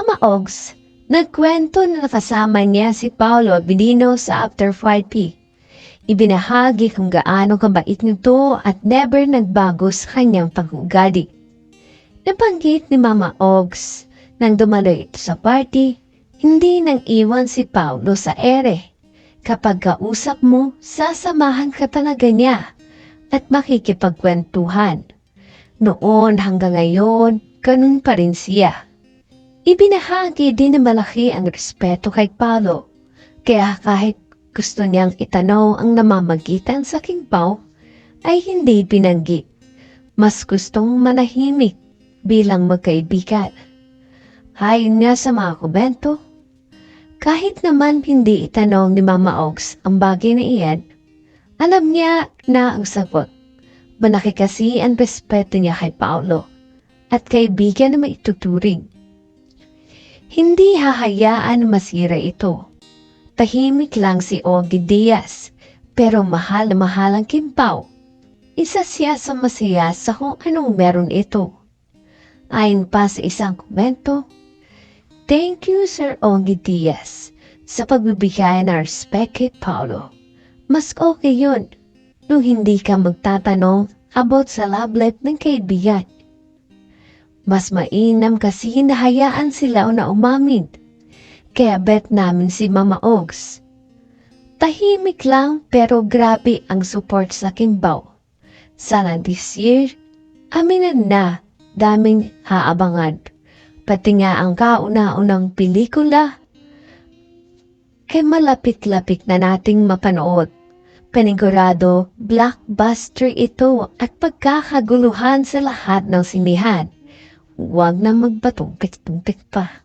Mama Ogs, nagkwento na nakasama niya si Paolo Abilino sa after party. Ibinahagi kung gaano kabait nito at never nagbago sa kanyang pag-ugali. Nabanggit ni Mama Ogs nang dumalo ito sa party, hindi nang iwan si Paolo sa ere. Kapag kausap mo, sasamahan ka talaga niya at makikipagkwentuhan. Noon hanggang ngayon, ganun pa rin siya. Ibinahagi din na malaki ang respeto kay Paolo, kaya kahit gusto niyang itanong ang namamagitan sa Kingpao, ay hindi binanggit. Mas gustong manahimik bilang magkaibigan. Hayon niya sa mga komento, kahit naman hindi itanong ni Mama Oaks ang bagay na iyan, alam niya na ang sagot. Malaki kasi ang respeto niya kay Paolo at kaibigan na maituturing. Hindi hahayaan masira ito. Tahimik lang si Ogie Diaz, pero mahal na mahal ang Kimpaw. Isa siya sa masaya sa kung anong meron ito. Ayon pa sa isang komento, Thank you, Sir Ogie Diaz, sa pagbibigay ng respect kay Paolo. Mas okay yun nung hindi ka magtatanong about sa love life ng kaibigan. Mas mainam kasi hinahayaan sila na umamin. Kaya bet namin si Mama Ogs. Tahimik lang pero grabe ang support sa Kimbaw. Sana this year, aminan na daming haabangan. Pati nga ang kauna-unang pelikula. Kay malapit-lapit na nating mapanood. Panigurado, blockbuster ito at pagkakaguluhan sa lahat ng sinihan. Huwag na magbatong-tik-tung-tik pa.